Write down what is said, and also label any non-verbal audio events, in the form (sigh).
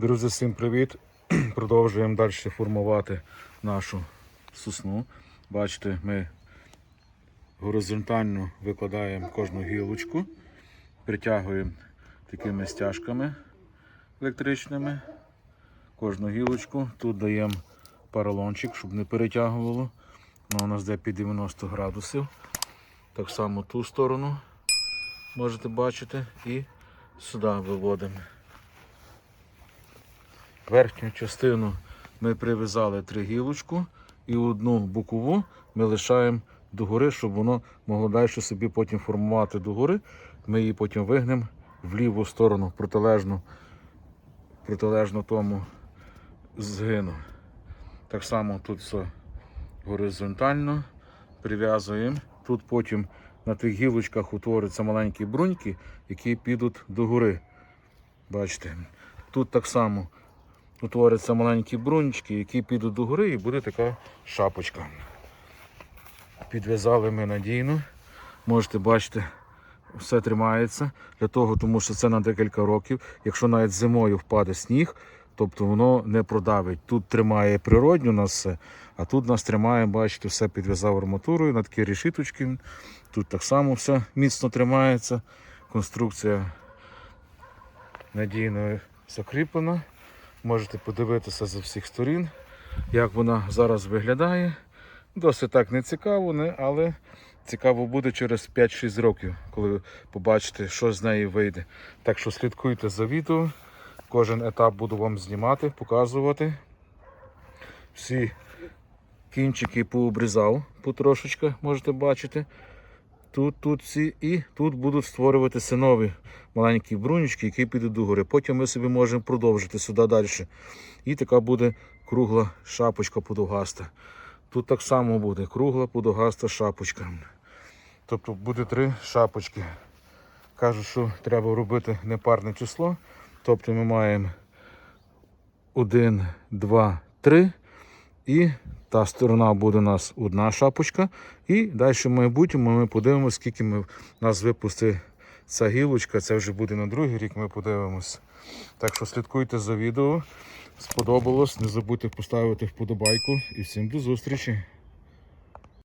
Друзі, всім привіт! (clears throat) Продовжуємо далі формувати нашу сосну. Бачите, ми горизонтально викладаємо кожну гілочку, притягуємо такими стяжками електричними. Кожну гілочку. Тут даємо поролончик, щоб не перетягувало. Воно у нас йде під 90 градусів. Так само ту сторону можете бачити і сюди виводимо. Верхню частину ми прив'язали три гілочку і одну бокову ми лишаємо догори, щоб воно могло далі собі потім формувати догори. Ми її потім вигнемо в ліву сторону, протилежну, протилежно тому згину. Так само тут все горизонтально прив'язуємо. Тут потім на тих гілочках утворяться маленькі бруньки, які підуть догори. Бачите, тут так само утворяться маленькі бруньки, які підуть догори, і буде така шапочка. Підв'язали ми надійно. Можете бачити, все тримається для того, тому що це на декілька років. Якщо навіть зимою впаде сніг, тобто воно не продавить. Тут тримає природньо нас все, а тут нас тримає, бачите, все підв'язав арматурою на такі решіточки. Тут так само все міцно тримається. Конструкція надійно закріплена. Можете подивитися з всіх сторін, як вона зараз виглядає. Досить так не цікаво, не, але цікаво буде через 5-6 років, коли ви побачите, що з неї вийде. Так що слідкуйте за відео. Кожен етап буду вам знімати, показувати. Всі кінчики пообрізав потрошечки, можете бачити. Тут, тут всі і тут будуть створюватися нові маленькі брунючки, які підуть догори. Потім ми собі можемо продовжити сюди далі. І така буде кругла шапочка подовгаста. Тут так само буде кругла подовгаста шапочка. Тобто буде три шапочки. Кажуть, що треба робити непарне число. Тобто ми маємо 1, 2, 3. І та сторона буде у нас одна шапочка. І далі в майбутньому ми подивимося, скільки ми, нас випустить ця гілочка. Це вже буде на другий рік, ми подивимось. Так що слідкуйте за відео. Сподобалось. Не забудьте поставити вподобайку. І всім до зустрічі!